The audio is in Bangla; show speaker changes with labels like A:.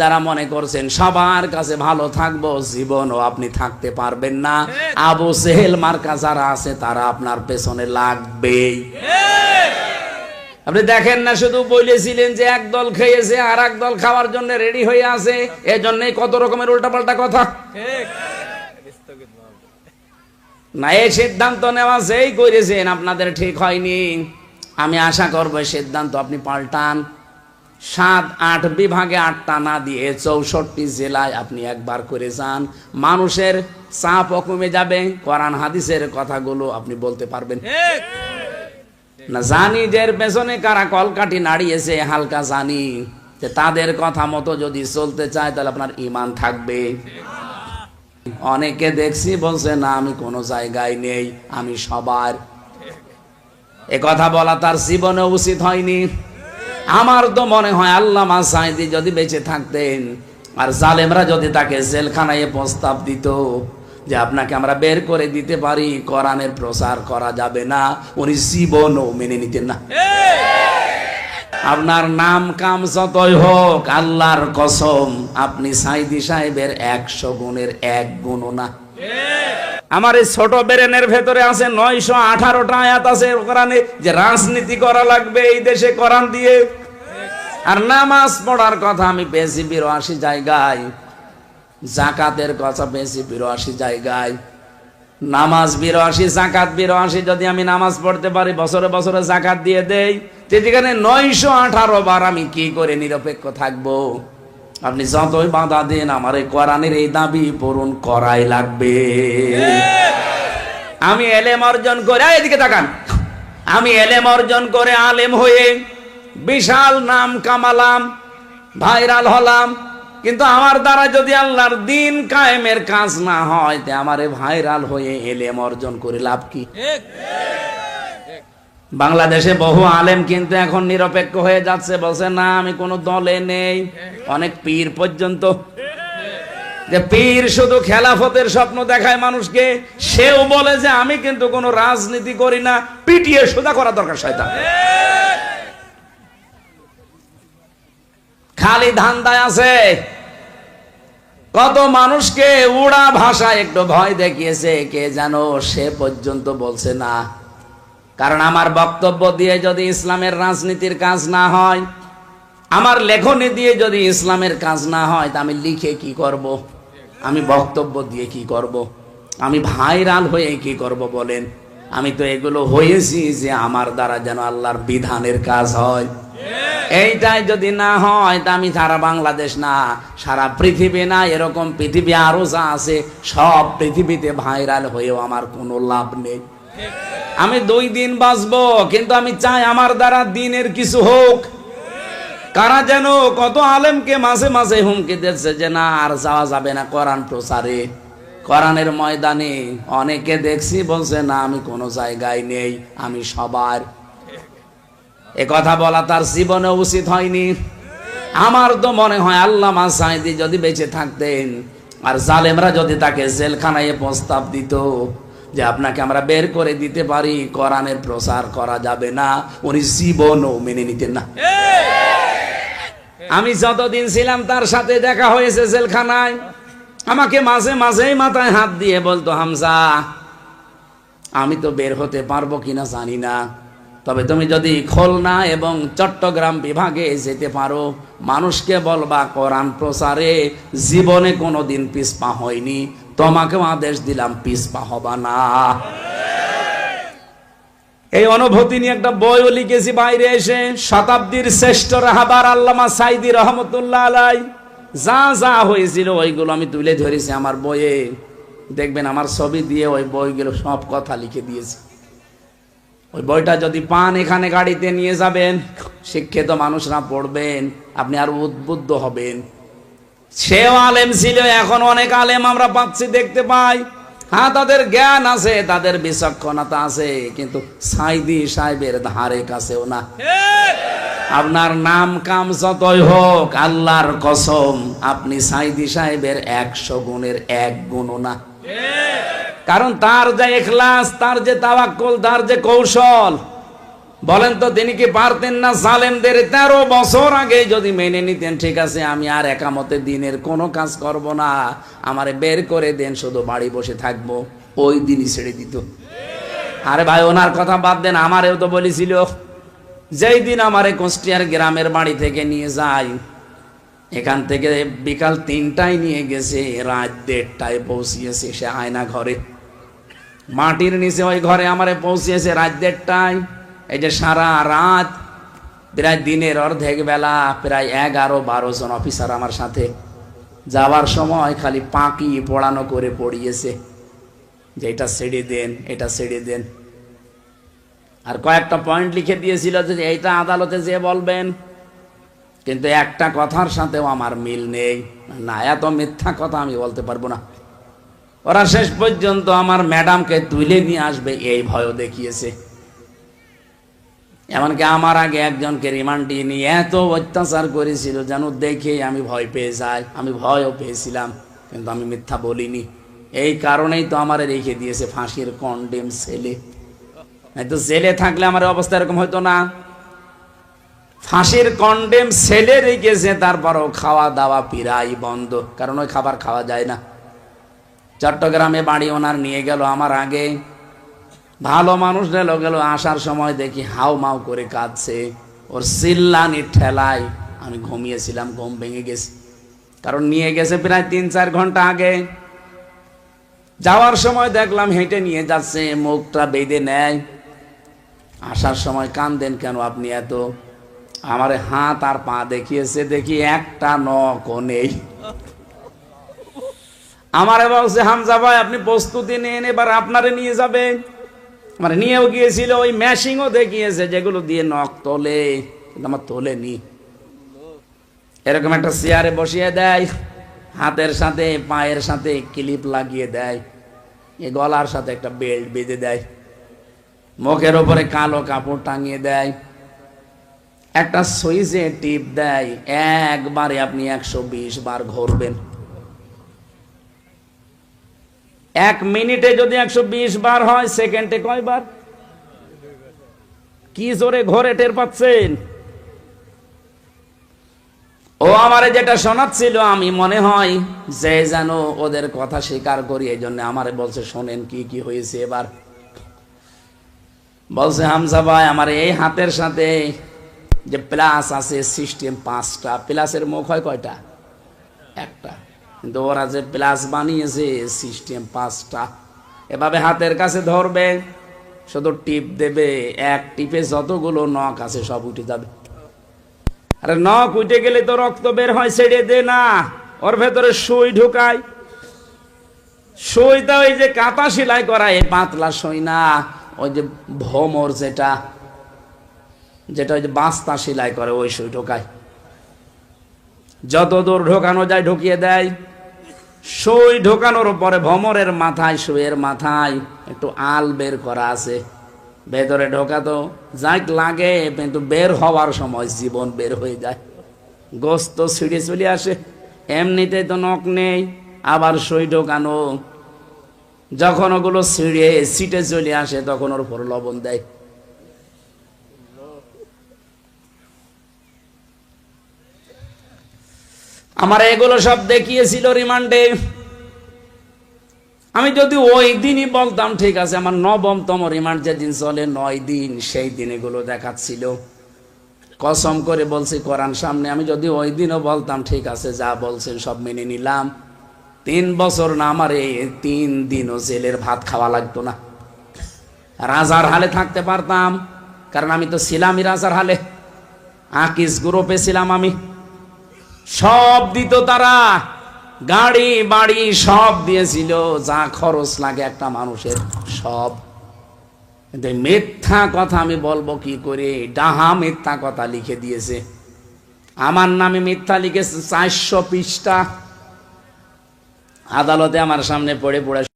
A: যারা মনে করছেন সবার কাছে ভালো থাকব, জীবনও আপনি থাকতে পারবেন না। আবু সেহেল মার্কা যারা আছে, তারা আপনার পেছনে লাগবেই। আপনি দেখেন না, শুধু বলেছিলেন যে এক দল খেয়েছে আর এক দল খাওয়ার জন্য রেডি হয়ে আছে। এজন্যই কত রকমের উল্টাপাল্টা কথা। না এই সিদ্ধান্ত নেওয়া যেই করেছেন, আপনাদের ঠিক হয়নি। আমি আশা করব সিদ্ধান্ত আপনি পাল্টান। সাত আট বিভাগে আটটা না দিয়ে চৌষট্টি জেলায় আপনি একবার করে যান। মানুষের চাপও কমে যাবে। কোরআন হাদিসের কথাগুলো আপনি বলতে পারবেন। না জানি যে পেছনে কারা কলকাঠি নাড়িয়েছে হালকা জানি। যে তাদের কথা মতো যদি চলতে চায় তাহলে আপনার ইমান থাকবে। অনেকে দেখছি বলছে না আমি কোনো জায়গায় নেই আমি সবার। এ কথা বলা তার জীবনে উচিত হয়নি। আমার তো মনে হয় আল্লাহ সাইদি যদি বেঁচে থাকতেন, আর জালেমরা যদি তাকে জেলখানায় প্রস্তাব দিত যে আপনাকে আমরা বের করে দিতে পারি, কোরআনের প্রচার করা যাবে না, উনি জীবনও মেনে নিতেন না। আপনার নাম কাম যতই হোক, আল্লাহর কসম, আপনি সাইদি সাহেবের একশো গুণের এক গুণও না। আমার এই ছোট বেরেনের ভেতরে আছে নয়শো আঠারোটা আয়াত আছে কোরআনে যে রাজনীতি করা লাগবে এই দেশে কোরআন দিয়ে। আর নামাজ পড়ার কথা আমি পেয়েছি বিরাশি জায়গায়। জাকাতের কথা পেয়েছি বিরাশি জায়গায়। নামাজ বিরাশি, জাকাত বিরাশি, যদি আমি নামাজ পড়তে পারি, বছরে বছরে জাকাত দিয়ে দেই। যেখানে নয়শো আঠারো বার আমি কি করে নিরপেক্ষ থাকব? আপনি যতই বাধা দেন আমার এই কোরআনের এই দাবি পূরণ করাই লাগবে। আমি এলেম অর্জন করে এদিকে তাকান। আমি এলেম অর্জন করে আলেম হয়ে বিশাল নাম কামালাম ভাইরাল হলাম। কিন্তু আমার দ্বারা যদি আল্লাহর দিন কায়েমের কাজ না হয় তে আমারে ভাইরাল হয়ে এলেম অর্জন করে লাভ কি? বাংলাদেশে বহু আলেম কিন্তু এখন নিরপেক্ষ হয়ে যাচ্ছে। বলছে, না, আমি কোনো দলে নেই। অনেক পীর পর্যন্ত। যে পীর শুধু খেলাফতের স্বপ্ন দেখায় মানুষকে, সেও বলে যে, আমি কিন্তু কোনো রাজনীতি করি না, পিটিয়ে সোজা করা দরকার শয়তান। খালি ধান্দায় আছে। কত মানুষকে উড়া ভাষায় একটু ভয় দেখিয়েছে, কে জানো সে পর্যন্ত বলছে না। কারণ আমার বক্তব্য দিয়ে যদি ইসলামের রাজনীতির কাজ না হয়, আমার লেখনী দিয়ে যদি ইসলামের কাজ না হয়, তা আমি লিখে কি করব। আমি বক্তব্য দিয়ে কি করব। আমি ভাইরাল হয়ে কি করব বলেন আমি তো এগুলো হয়েছি যে আমার দ্বারা যেন আল্লাহর বিধানের কাজ হয় এইটাই যদি না হয়, তা আমি সারা বাংলাদেশ না, সারা পৃথিবী না, এরকম পৃথিবী আরও যা আছে, সব পৃথিবীতে ভাইরাল হয়েও আমার কোনো লাভ নেই আমি দুই দিন বাঁচবো, কিন্তু আমি চাই আমার দ্বারা দিনের কিছু হোক। কারা যেন কত আলেমকে মাঝে মাঝে হুমকি দিচ্ছে যে, না, আর যাওয়া যাবে না কোরআন প্রচারে। কোরআনের ময়দানে অনেকে দেখছি বলছে, না, আমি কোনো জায়গায় নেই, আমি সবার। এ কথা বলা তার জীবনে উচিত হয়নি। আমার তো মনে হয় আল্লাহ সাইদি যদি বেঁচে থাকতেন, আর জালেমরা যদি তাকে জেলখানায় প্রস্তাব দিত যে আপনাকে আমরা বের করে দিতে পারি, কোরআনের প্রচার করা যাবে না, উনি জীবনও মেনে নিতেন না। আমি যতদিন ছিলাম তার সাথে দেখা হয়েছে জেলখানায়। আমাকে মাঝে মাঝেই মাথায় হাত দিয়ে বলতো, হামজা, আমি তো বের হতে পারব কিনা জানি না। তবে তুমি যদি খুলনা এবং চট্টগ্রাম বিভাগে যেতে পারো, মানুষকে বলবা, কোরআন প্রচারে জীবনে কোনোদিন পিসপা হয়নি। তোমাকেও আদেশ দিলাম, পিসপা হবা না। এই অনুভূতি নিয়ে একটা বইও লিখেছি, বাইরে এসে শতাব্দীর শ্রেষ্ঠ রাহাবার আল্লামা সাইদি রহমতুল্লাহ আলাই। যা যা হয়েছিল ওইগুলো আমি তুলে ধরেছি আমার বইয়ে। দেখবেন আমার ছবি দিয়ে ওই বইগুলো সব কথা লিখে দিয়েছি। ওই বইটা যদি পান এখানে গাড়িতে নিয়ে যাবেন, শিক্ষিত মানুষরা পড়বেন, আপনি আর উদ্বুদ্ধ হবেন। সেও আলেম ছিল, এখন অনেক আলেম আমরা পাচ্ছি, দেখতে পাই। হ্যাঁ তাদের জ্ঞান আছে, তাদের বিচক্ষণতা আছে, কিন্তু সাইদি সাহেবের ধারে কাছেও না। আপনার নাম কাম যতই হোক, আল্লাহর কসম, আপনি সাইদি সাহেবের একশো গুণের এক গুণও না। কারণ তার যে এখলাস, তার যে তাওয়াক্কুল, তার যে কৌশল বলেন তো, তিনি কি পারতেন না? জালেমদের তেরো বছর আগে যদি মেনে নিতেন, ঠিক আছে, আমি আর একামতে দিনের কোনো কাজ করব না। আমারে বের করে দেন, শুধু বাড়ি বসে থাকব, ওই দিনই ছেড়ে দিত। আরে ভাই, ওনার কথা বাদ দেন, আমারেও তো বলেছিল, যেই দিন আমারে কুষ্টিয়ার গ্রামের বাড়ি থেকে নিয়ে যাই এখান থেকে বিকাল তিনটায় নিয়ে গেছে, রাত দেড়টায় পৌঁছিয়েছে সে আয়না ঘরে। মাটির নিচে ওই ঘরে আমারে পৌঁছিয়েছে রাত দেড়টায়। এই যে সারা রাত, প্রায় দিনের অর্ধেক বেলা, প্রায় এগারো বারো জন অফিসার আমার সাথে যাওয়ার সময় খালি পাঁকি পড়ানো করে পড়িয়েছে। যে এটা ছেড়ে দেন, এটা ছেড়ে দেন। আর কয়েকটা পয়েন্ট লিখে দিয়েছিল যে এইটা আদালতে যে বলবেন। কিন্তু একটা কথার সাথেও আমার মিল নেই। না, এত মিথ্যা কথা আমি বলতে পারব না। ওরা শেষ পর্যন্ত আমার ম্যাডামকে তুলে নিয়ে আসবে, এই ভয়ও দেখিয়েছে। এমনকি আমার আগে একজনকে রিমান্ডে নিয়ে এত অত্যাচার করেছিল যেন দেখে আমি ভয় পেয়ে যাই, আমি ভয়ও পেয়েছিলাম, কিন্তু আমি মিথ্যা বলিনি। এই কারণেই তো আমার রেখে দিয়েছে ফাঁসির কন্ডেম ছেলে হয়তো জেলে থাকলে আমার অবস্থা এরকম হতো না। ফাঁসির কন্ডেম ছেলে রেখেছে, তারপরও খাওয়া দাওয়া পিরাই বন্ধ, কারণ ওই খাবার খাওয়া যায় না। চট্টগ্রামে বাড়ি ওনার নিয়ে গেল আমার আগে। ভালো মানুষ গেল গেল আসার সময় দেখি হাউ মাউ করে কাঁদছে। ওর চিল্লানি ঠেলায় আমি ঘুমিয়েছিলাম, ঘুম ভেঙে গেছি। কারণ নিয়ে গেছে প্রায় তিন চার ঘণ্টা আগে। যাওয়ার সময় দেখলাম হেঁটে নিয়ে যাচ্ছে, মুখটা বেঁধে নেয়। আসার সময় কান্দেন কেন আপনি এত? আমার হাত আর পা দেখিয়েছে, দেখি একটা নখ নেই। আমারে বলছে, হামজা ভাই, আপনি প্রস্তুতি নেন এবার আপনারে নিয়ে যাবে। আমার নিয়েও গিয়েছিল, ওই ম্যাশিংও দেখিয়েছে, যেগুলো দিয়ে নখ তোলে, কিন্তু আমার তোলেনি। এরকম একটা চেয়ারে বসিয়ে দেয়, হাতের সাথে, পায়ের সাথে ক্লিপ লাগিয়ে দেয় এ গলার সাথে একটা বেল্ট বেঁধে দেয়, মুখের ওপরে কালো কাপড় টাঙিয়ে দেয়, একটা সুইচে টিপ দেয়, একবারে আপনি একশো বিশ বার ঘুরবেন। এক মিনিটে যদি একশো বিশ বার হয়, সেকেন্ডে কয়বার? কি জোরে ঘরে টের পাচ্ছেন? ও আমারে যেটা শোনাচ্ছিল, আমি মনে হয় যে যেন ওদের কথা স্বীকার করি এই জন্য আমারে বলছে, শোনেন কি কি হয়েছে এবার। বলছে, হামজা ভাই, আমার এই হাতের সাথে যে প্লাস আছে, সিস্টেম পাঁচটা, প্লাসের মুখ হয় কয়টা? একটা। কিন্তু ওরা যে প্লাস বানিয়েছে সিস্টেম পাঁচটা। এভাবে হাতের কাছে ধরবে, শুধু টিপ দেবে, এক টিপে যতগুলো নখ আছে সব উঠে যাবে। আরে নখ উঠে গেলে তো রক্ত বের হয়, ছেড়ে দে না। ওর ভেতরে সুই ঢুকায়। সুইটা ওই যে কাঁথা সেলাই করা, এই পাতলা সই না, ওই যে ভোমর যেটা যেটা ওই যে বাস্তা সেলাই করে, ওই সুই ঢোকায়। যত দূর ঢোকানো যায়, ঢুকিয়ে দেয়। সই ঢোকানোর পরে ভমরের মাথায় সইয়ের মাথায় একটু আল বের করা আছে। ভেতরে ঢোকা তো যাক লাগে, কিন্তু বের হওয়ার সময় জীবন বের হয়ে যায়। গোস্ত ছিঁড়ে চলে আসে। এমনিতে তো নখ নেই, আবার সই ঢোকানো। যখন ওগুলো ছিঁড়ে সিটে চলে আসে, তখন ওর উপর লবণ দেয়। আমার এগুলো সব দেখিয়েছিল রিমান্ডে। আমি যদি ওই দিনই বলতাম, ঠিক আছে, আমার নবমতম রিমান্ড যেদিন চলে, নয় দিন, সেই দিন এগুলো দেখাচ্ছিল। কসম করে বলছি, কোরআন সামনে। আমি যদি ওই দিনও বলতাম, ঠিক আছে, যা বলছেন সব মেনে নিলাম। তিন বছর না, আমার এই তিন দিনও জেলের ভাত খাওয়া লাগতো না। রাজার হালে থাকতে পারতাম, কারণ আমি তো ছিলামই রাজার হালে। আকিস গ্রুপে ছিলাম আমি। সব দিত তারা। গাড়ি, বাড়ি সব দিয়েছিল। যা খরচ লাগে একটা মানুষের সব। কিন্তু মিথ্যা কথা আমি বলব কি করে? ডাহা মিথ্যা কথা লিখে দিয়েছে। আমার নামে মিথ্যা লিখেছে চারশো পৃষ্ঠা। আদালতে আমার সামনে পড়ে পড়ে